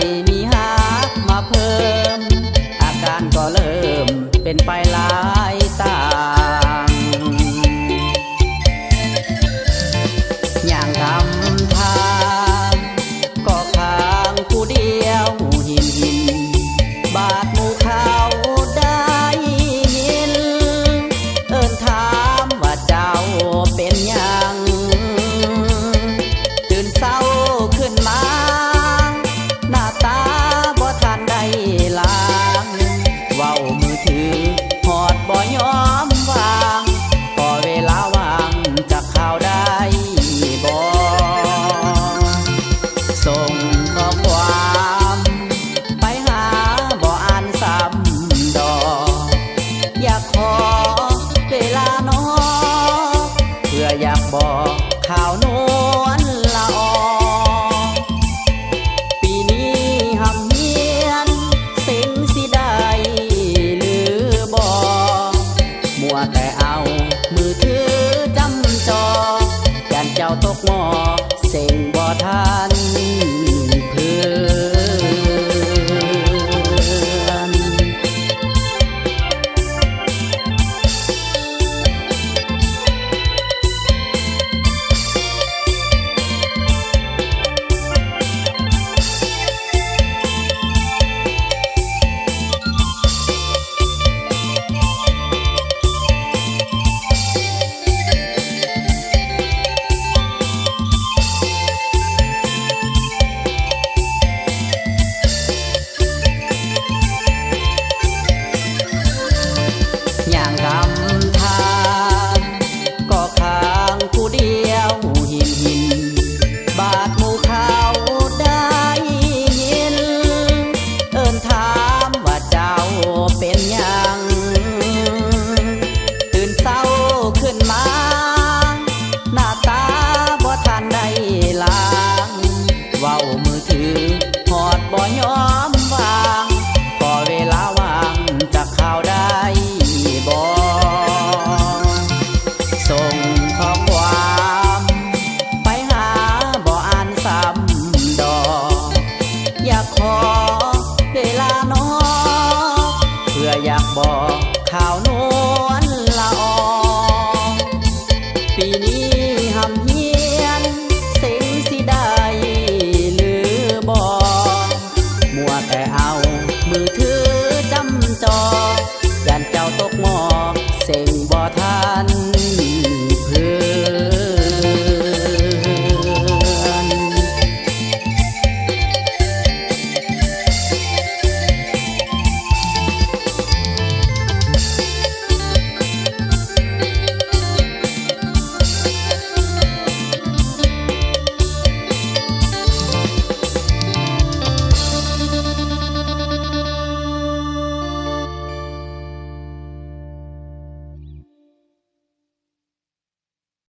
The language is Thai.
venir. ออยากบอกข่าวนวลละออปีนี้หำเฮียนสิงสิได้หรือบอมัวแต่เอามือถือจำจอการเจ้าตกหมอเสียงบ่ทันเพื่อามือถือหอดบ่ยอมวางพอเวลาว่างจะข่าวได้บ่ส่งข้อความไปหาบ่อ่านซ้ำดอกอยากขอเวลานอเพื่ออยากบอกข่าวนวนละอปีนี้หำ